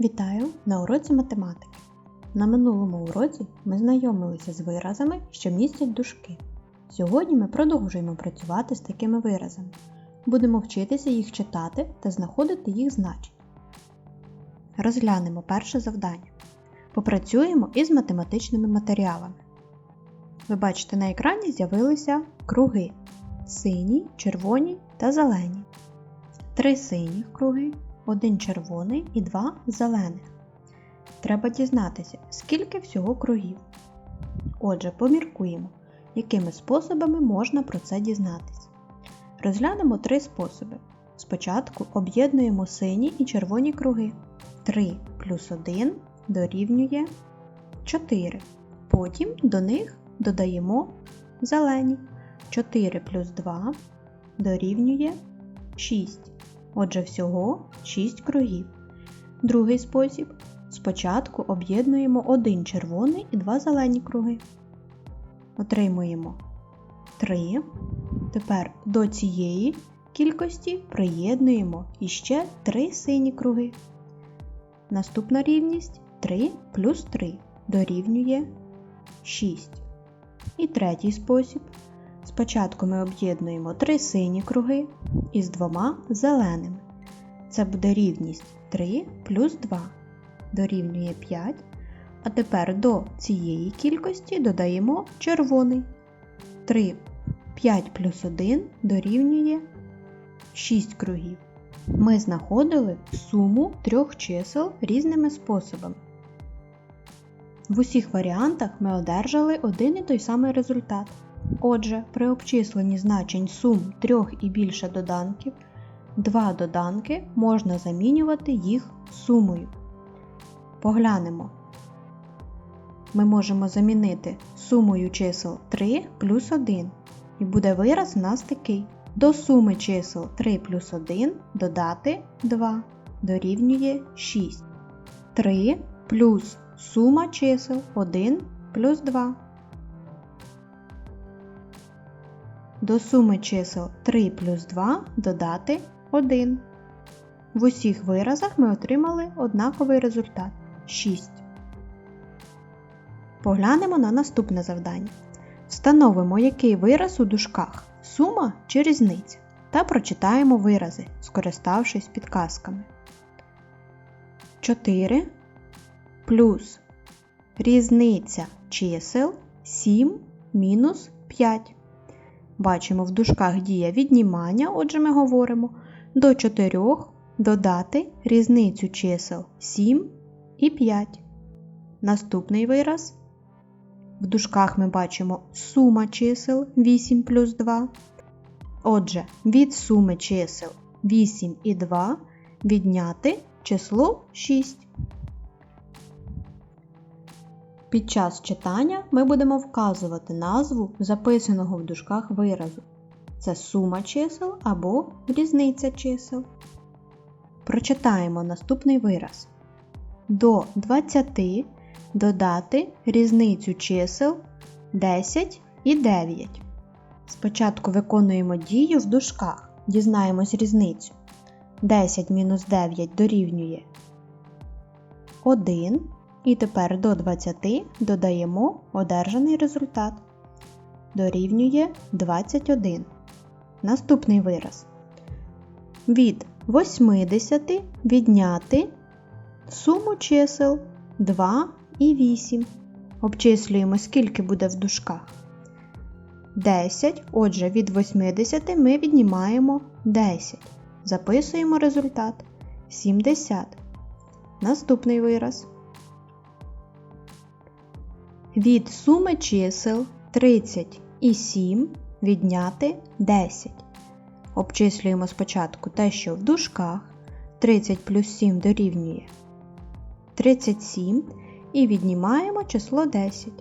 Вітаю на уроці математики. На минулому уроці ми знайомилися з виразами, що містять дужки. Сьогодні ми продовжуємо працювати з такими виразами. Будемо вчитися їх читати та знаходити їх значення. Розглянемо перше завдання. Попрацюємо із математичними матеріалами. Ви бачите, на екрані з'явилися круги сині, червоні та зелені. Три синіх круги, один червоний і два зелених. Треба дізнатися, скільки всього кругів. Отже, поміркуємо, якими способами можна про це дізнатися. Розглянемо три способи. Спочатку об'єднуємо сині і червоні круги. 3 плюс 1 дорівнює 4. Потім до них додаємо зелені. 4 плюс 2 дорівнює 6. Отже, всього 6 кругів. Другий спосіб. Спочатку об'єднуємо один червоний і два зелені круги. Отримуємо 3. Тепер до цієї кількості приєднуємо іще 3 сині круги. Наступна рівність 3 плюс 3 дорівнює 6. І третій спосіб. Спочатку ми об'єднуємо 3 сині круги із двома зеленими. Це буде рівність 3 плюс 2 дорівнює 5. А тепер до цієї кількості додаємо червоний. 3 5 плюс 1 дорівнює 6 кругів. Ми знаходили суму трьох чисел різними способами. В усіх варіантах ми одержали один і той самий результат. Отже, при обчисленні значень сум трьох і більше доданків, два доданки можна замінювати їх сумою. Поглянемо. Ми можемо замінити сумою чисел 3 плюс 1. І буде вираз у нас такий. До суми чисел 3 плюс 1 додати 2 дорівнює 6. 3 плюс сума чисел 1 плюс 2. До суми чисел 3 плюс 2 додати 1. В усіх виразах ми отримали однаковий результат 6. Поглянемо на наступне завдання. Встановимо, який вираз у дужках сума чи різниця, та прочитаємо вирази, скориставшись підказками. 4 плюс різниця чисел 7 мінус 5. Бачимо в дужках дія віднімання, отже ми говоримо до 4 додати різницю чисел 7 і 5. Наступний вираз. В дужках ми бачимо сума чисел 8 плюс 2. Отже, від суми чисел 8 і 2 відняти число 6. Під час читання ми будемо вказувати назву записаного в дужках виразу. Це сума чисел або різниця чисел. Прочитаємо наступний вираз. До 20 додати різницю чисел 10 і 9. Спочатку виконуємо дію в дужках. Дізнаємось різницю. 10 мінус 9 дорівнює 1. І тепер до 20 додаємо одержаний результат. Дорівнює 21. Наступний вираз. Від 80 відняти суму чисел 2 і 8. Обчислюємо, скільки буде в дужках. 10. Отже, від 80 ми віднімаємо 10. Записуємо результат 70. Наступний вираз. Від суми чисел 30 і 7 відняти 10. Обчислюємо спочатку те, що в дужках 30 плюс 7 дорівнює 37 і віднімаємо число 10.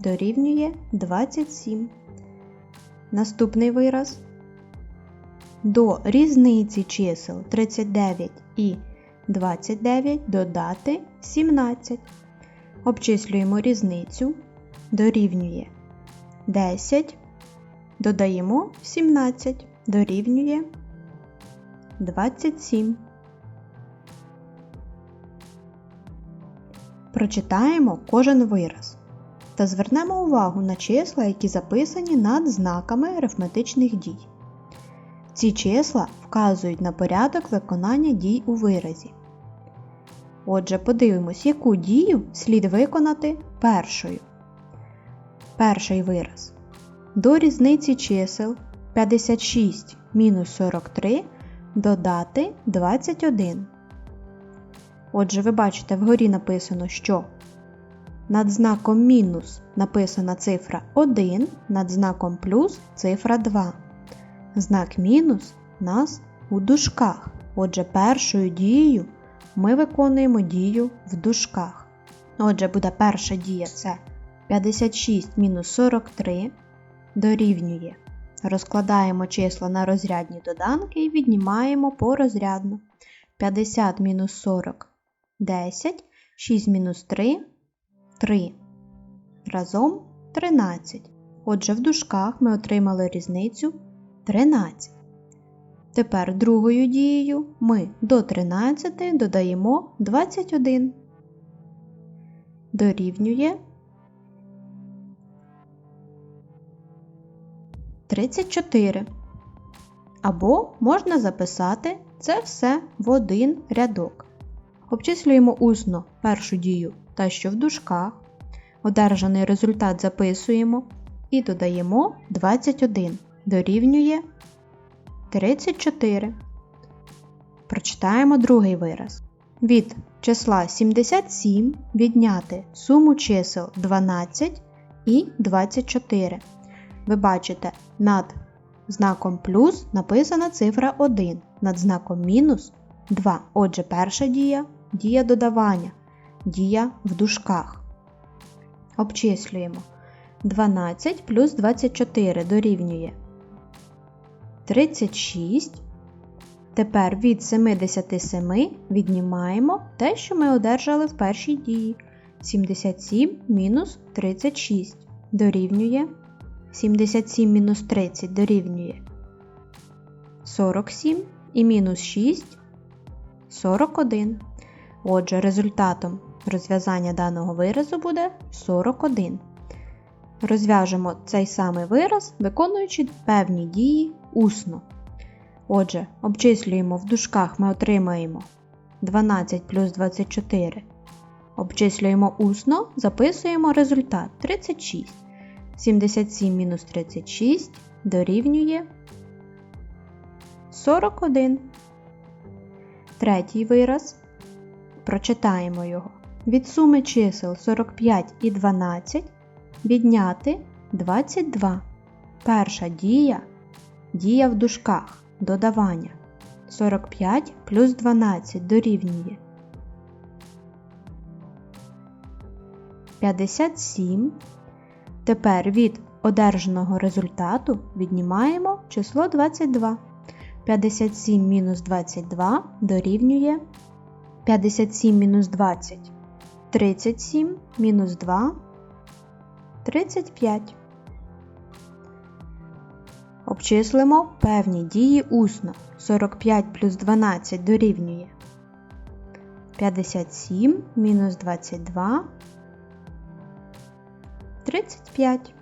Дорівнює 27. Наступний вираз. До різниці чисел 39 і 29 додати 17. Обчислюємо різницю. Дорівнює 10. Додаємо 17. Дорівнює 27. прочитаємо кожен вираз та звернемо увагу на числа, які записані над знаками арифметичних дій. Ці числа вказують на порядок виконання дій у виразі. Отже, подивимось, яку дію слід виконати першою. Перший вираз. До різниці чисел 56 мінус 43 додати 21. Отже, ви бачите, вгорі написано, що над знаком мінус написана цифра 1, над знаком плюс цифра 2. Знак мінус нас у дужках. Отже, першою дією ми виконуємо дію в дужках. Отже, буде перша дія це 56 мінус 43 дорівнює. Розкладаємо числа на розрядні доданки і віднімаємо порозрядно. 50 мінус 40 10, 6 мінус 3 3. Разом 13. Отже, в дужках ми отримали різницю 13. Тепер другою дією ми до 13 додаємо 21. Дорівнює 34. Або можна записати це все в один рядок. Обчислюємо усно першу дію та що в дужках. Одержаний результат записуємо і додаємо 21. Дорівнює 34. Прочитаємо другий вираз. Від числа 77 відняти суму чисел 12 і 24. Ви бачите, над знаком плюс написана цифра 1, над знаком мінус 2. Отже, перша дія дія додавання, дія в дужках. Обчислюємо. 12 плюс 24 дорівнює 36. Тепер від 77 віднімаємо те, що ми одержали в першій дії. 77 мінус 36 дорівнює 77 мінус 30 дорівнює 47 і мінус 6 41. Отже, результатом розв'язання даного виразу буде 41. Розв'яжемо цей самий вираз, виконуючи певні дії усно. Отже, обчислюємо в дужках ми отримаємо 12 плюс 24. Обчислюємо усно, записуємо результат 36. 77 мінус 36 дорівнює 41. Третій вираз. Прочитаємо його. Від суми чисел 45 і 12 відняти 22. Перша дія дія в дужках додавання. 45 плюс 12 дорівнює 57. Тепер від одержаного результату віднімаємо число 22. 57 мінус 22 дорівнює 57 мінус 20. 37 мінус 2 35. Обчислимо певні дії усно. 45 плюс 12 дорівнює 57 мінус 22 35.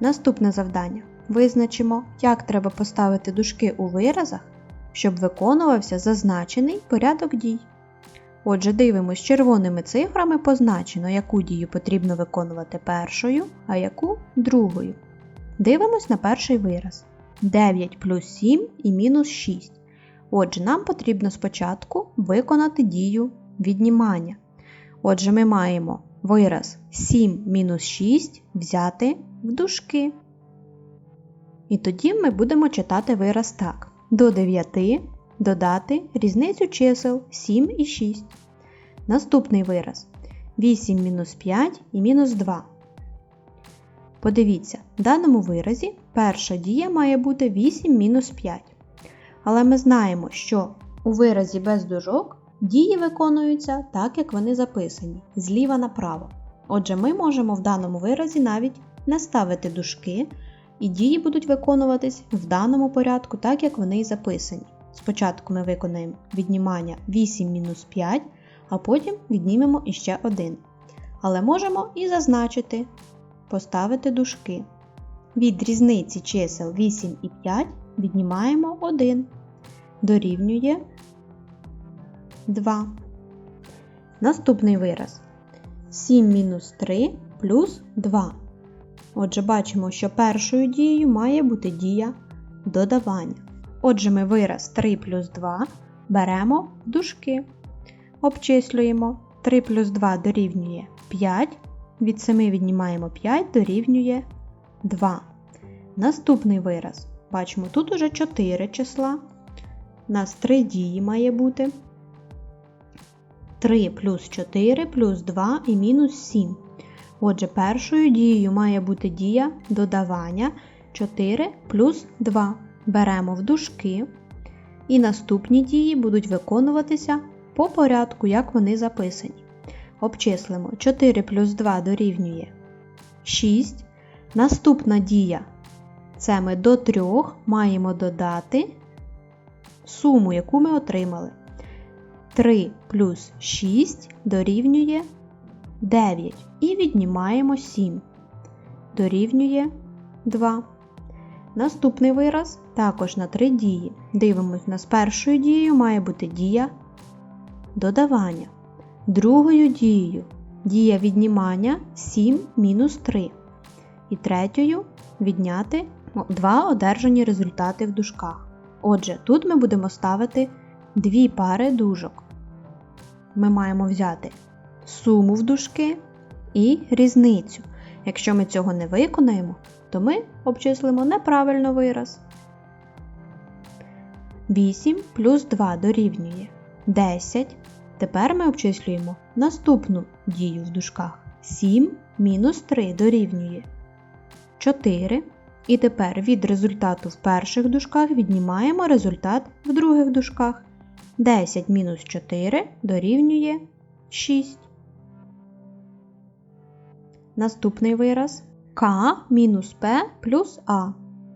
Наступне завдання. Визначимо, як треба поставити дужки у виразах, щоб виконувався зазначений порядок дій. Отже, дивимось, червоними цифрами позначено, яку дію потрібно виконувати першою, а яку другою. Дивимось на перший вираз. 9 плюс 7 і мінус 6. Отже, нам потрібно спочатку виконати дію віднімання. Отже, ми маємо вираз 7 мінус 6 взяти в дужки. І тоді ми будемо читати вираз так. До 9 додати різницю чисел 7 і 6. Наступний вираз 8 мінус 5 і мінус 2. Подивіться, в даному виразі перша дія має бути 8 мінус 5. Але ми знаємо, що у виразі без дужок дії виконуються так, як вони записані, зліва направо. Отже, ми можемо в даному виразі навіть не ставити дужки, і дії будуть виконуватись в даному порядку, так як вони і записані. Спочатку ми виконаємо віднімання 8 мінус 5, а потім віднімемо іще 1. Але можемо і зазначити, поставити дужки. Від різниці чисел 8 і 5 віднімаємо 1. Дорівнює 2. Наступний вираз 7 мінус 3 плюс 2. Отже, бачимо, що першою дією має бути дія додавання. Отже, ми вираз 3 плюс 2 беремо дужки. Обчислюємо 3 плюс 2 дорівнює 5. Від 7 віднімаємо 5 дорівнює 2. Наступний вираз. Бачимо, тут уже 4 числа. У нас 3 дії має бути. 3 плюс 4 плюс 2 і мінус 7. Отже, першою дією має бути дія додавання 4 плюс 2. Беремо в дужки. І наступні дії будуть виконуватися по порядку, як вони записані. Обчислимо 4 плюс 2 дорівнює 6. Наступна дія це ми до 3 маємо додати суму, яку ми отримали. 3 плюс 6 дорівнює 9. І віднімаємо 7. Дорівнює 2. Наступний вираз також на 3 дії. Дивимось, на з першою дією має бути дія додавання. Другою дією дія віднімання 7 мінус 3. І третьою відняти 2 одержані результати в дужках. Отже, тут ми будемо ставити дві пари дужок. Ми маємо взяти суму в дужки і різницю. Якщо ми цього не виконаємо, то ми обчислимо неправильно вираз. 8 плюс 2 дорівнює 10. Тепер ми обчислюємо наступну дію в дужках. 7 мінус 3 дорівнює 4. І тепер від результату в перших дужках віднімаємо результат в других дужках. 10 мінус 4 дорівнює 6. Наступний вираз К мінус П плюс А.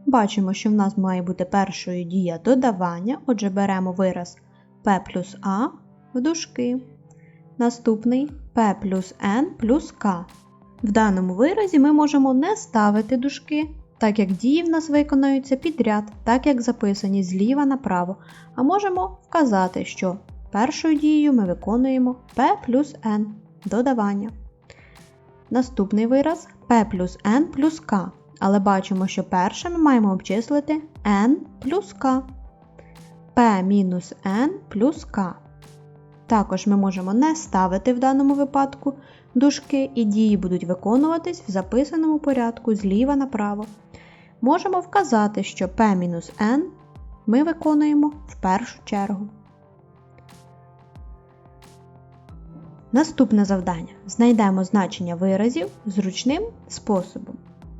Бачимо, що в нас має бути першою дія додавання, отже, беремо вираз П плюс А в дужки. Наступний П плюс Н плюс К. В даному виразі ми можемо не ставити дужки, так як дії в нас виконуються підряд, так як записані зліва направо, а можемо вказати, що першою дією ми виконуємо P плюс N додавання. Наступний вираз P плюс N плюс K, але бачимо, що перше ми маємо обчислити N плюс K. P мінус N плюс K. Також ми можемо не ставити в даному випадку дужки, і дії будуть виконуватись в записаному порядку зліва направо. Можемо вказати, що P-N ми виконуємо в першу чергу. Наступне завдання. Знайдемо значення виразів зручним способом.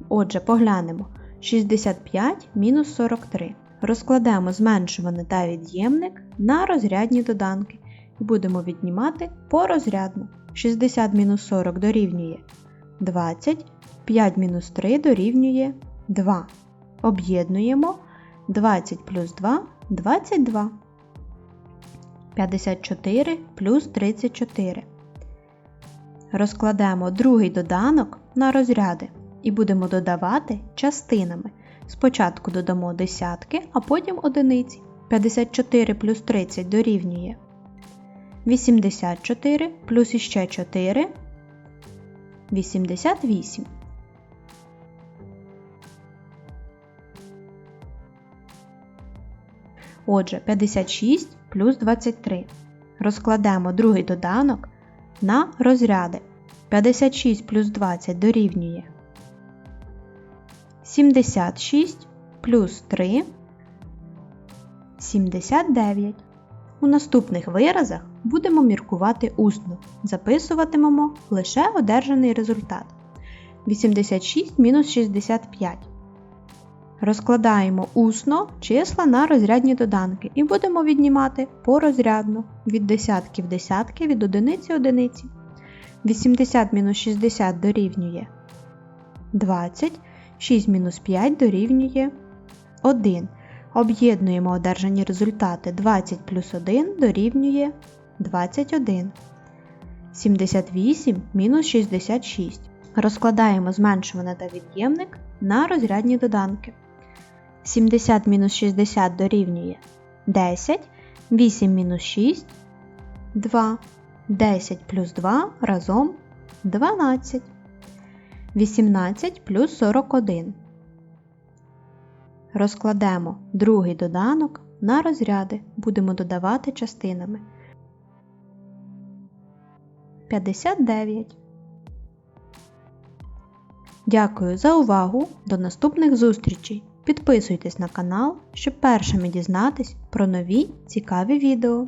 Отже, поглянемо 65 мінус 43. Розкладемо зменшуваний та від'ємник на розрядні доданки і будемо віднімати порозрядно. 60 мінус 40 дорівнює 20, 5 мінус 3 дорівнює 2. Об'єднуємо 20 плюс 2 22. 54 плюс 34. Розкладемо другий доданок на розряди і будемо додавати частинами. Спочатку додамо десятки, а потім одиниці. 54 плюс 30 дорівнює 84 плюс іще 4 88. Отже, 56 плюс 23. Розкладемо другий доданок на розряди. 56 плюс 20 дорівнює 76 плюс 3 79. У наступних виразах будемо міркувати усно. Записуватимемо лише одержаний результат. 86 мінус 65. Розкладаємо усно числа на розрядні доданки і будемо віднімати порозрядно від десятки в десятки від одиниці одиниці. 80 мінус 60 дорівнює 20, 6 мінус 5 дорівнює 1. Об'єднуємо одержані результати 20 плюс 1 дорівнює 21. 78 мінус 66. Розкладаємо зменшуване та від'ємник на розрядні доданки. 70 мінус 60 дорівнює 10, 8 мінус 6 2. 10 плюс 2 разом 12. 18 плюс 41. Розкладемо другий доданок на розряди. Будемо додавати частинами. 59. Дякую за увагу. До наступних зустрічей. Підписуйтесь на канал, щоб першими дізнатись про нові цікаві відео.